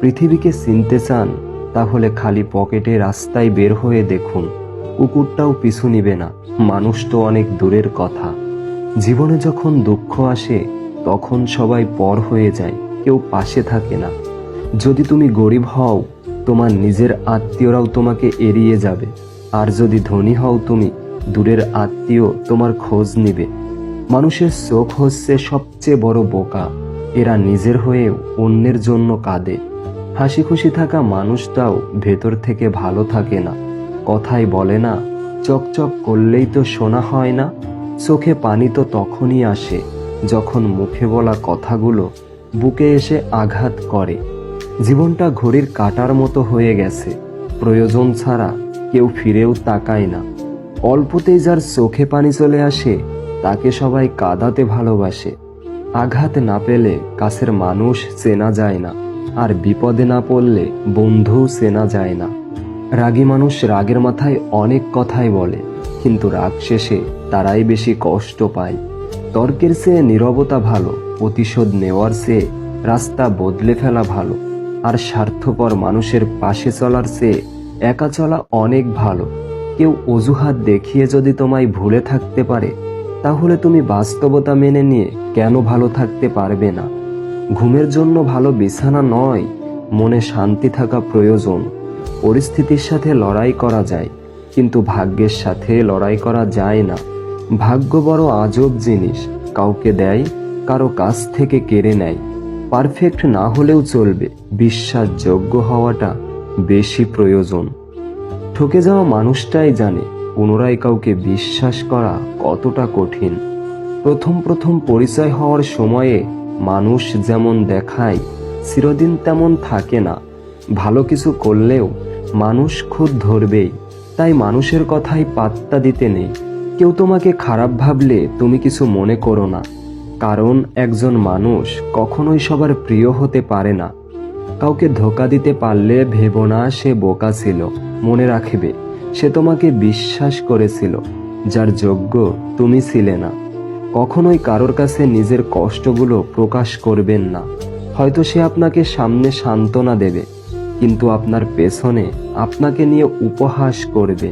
পৃথিবীকে চিনতে চান, তাহলে খালি পকেটে রাস্তায় বের হয়ে দেখুন। কুকুরটাও পিছু নিবে না। মানুষ তো অনেক দূরের কথা। জীবনে যখন দুঃখ আসে, তখন সবাই পর হয়ে যায়। কেউ পাশে থাকে না। যদি তুমি গরিব হও, তোমার নিজের আত্মীয়রাও তোমাকে এড়িয়ে যাবে। আর যদি ধনী হও তুমি, দূরের আত্মীয় তোমার খোঁজ নিবে। মানুষের চোখ হচ্ছে সবচেয়ে বড় বোকা। এরা নিজের হয়েও অন্যের জন্য কাঁদে। হাসি খুশি থাকা মানুষটাও ভেতর থেকে ভালো থাকে না। কথাই বলে না, চকচক করলেই তো শোনা হয় না। চোখে পানি তো তখনই আসে যখন মুখে বলা কথাগুলো বুকে এসে আঘাত করে। জীবনটা ঘড়ির কাটার মতো হয়ে গেছে, প্রয়োজন ছাড়া কেউ ফিরেও তাকায় না। অল্পতেই যার চোখে পানি চলে আসে, তাকে সবাই কাদাতে ভালোবাসে। আঘাত না পেলে কাছের মানুষ চেনা যায় না। আর বিপদে না পড়লে বন্ধু চেনা যায় না। রাগী মানুষ রাগের মাথায় অনেক কথাই বলে, কিন্তু রাগ শেষে তারাই বেশি কষ্ট পায়। তর্কের চেয়ে নীরবতা ভালো, প্রতিশোধ নেওয়ার চেয়ে রাস্তা বদলে ফেলা ভালো, আর স্বার্থপর মানুষের পাশে চলার চেয়ে একা চলা অনেক ভালো। কেউ অজুহাত দেখিয়ে যদি তোমায় ভুলে থাকতে পারে, তাহলে তুমি বাস্তবতা মেনে নিয়ে কেন ভালো থাকতে পারবে না? ঘুমের জন্য ভালো বিছানা নয়, মনে শান্তি থাকা প্রয়োজন। পরিস্থিতির সাথে লড়াই করা যায়, কিন্তু ভাগ্যের সাথে লড়াই করা যায় না। ভাগ্য বড় আজব জিনিস, কাউকে দেয়, কারও কাছ থেকে কেড়ে নেয়। পারফেক্ট না হলেও চলবে। বিশ্বাসযোগ্য হওয়াটা বেশি প্রয়োজন। ঠকে যাওয়া মানুষটাই জানে, পুনরায় কাউকে বিশ্বাস করা কতটা কঠিন। প্রথম প্রথম পরিচয় হওয়ার সময়ে মানুষ যেমন দেখায়, চিরদিন তেমন থাকে না। ভালো কিছু করলেও মানুষ খুদ ধরবেই। তাই মানুষের কথাই পাত্তা দিতে নেই। কেউ তোমাকে খারাপ ভাবলে তুমি কিছু মনে করো না। কারণ একজন মানুষ কখনোই সবার প্রিয় হতে পারে না। কাউকে ধোকা দিতে পারলে ভেবো না সে বোকা ছিল। মনে রাখবে, সে তোমাকে বিশ্বাস করেছিল, যার যোগ্য তুমি ছিলে না। কখনোই কারোর কাছে নিজের কষ্টগুলো প্রকাশ করবেন না। হয়তো সে আপনাকে সামনে সান্ত্বনা দেবে, কিন্তু আপনার পেছনে আপনাকে নিয়ে উপহাস করবে।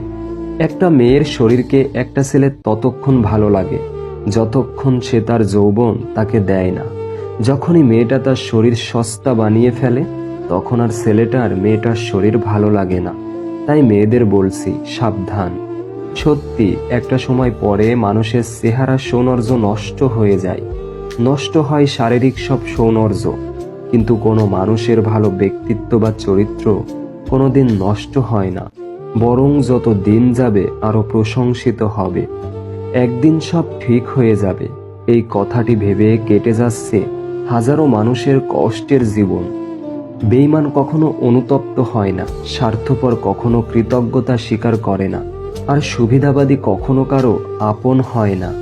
একটা মেয়ের শরীরকে একটা ছেলে ততক্ষণ ভালো লাগে, যতক্ষণ সে তার যৌবন তাকে দেয় না। যখনই মেয়েটা তার শরীর সস্তা বানিয়ে ফেলে, তখন আর ছেলেটার মেয়েটার শরীর ভালো লাগে না। তাই মেয়েদের বলছি, সাবধান। সত্যি, একটা সময় পরে মানুষের চেহারা সৌন্দর্য নষ্ট হয়ে যায়। নষ্ট হয় শারীরিক সব সৌন্দর্য, কিন্তু কোনো মানুষের ভালো ব্যক্তিত্ব বা চরিত্র কোনোদিন নষ্ট হয় না। বরং যত দিন যাবে, আরও প্রশংসিত হবে। একদিন সব ঠিক হয়ে যাবে। এই কথাটি ভেবে কেটে যাচ্ছে হাজারো মানুষের কষ্টের জীবন। বেইমান কখনো অনুতপ্ত হয় না, স্বার্থপর কখনো কৃতজ্ঞতা স্বীকার করে না। আর সুবিধাবাদী কখনো কারও আপন হয় না।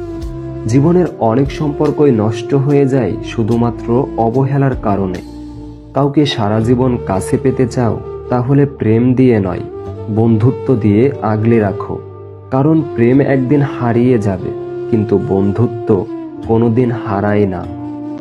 জীবনের অনেক সম্পর্কই নষ্ট হয়ে যায় শুধুমাত্র অবহেলার কারণে। কাউকে সারা জীবন কাছে পেতে চাও, তাহলে প্রেম দিয়ে নয়, বন্ধুত্ব দিয়ে আগলে রাখো। কারণ প্রেম একদিন হারিয়ে যাবে, কিন্তু বন্ধুত্ব কোনোদিন হারায় না।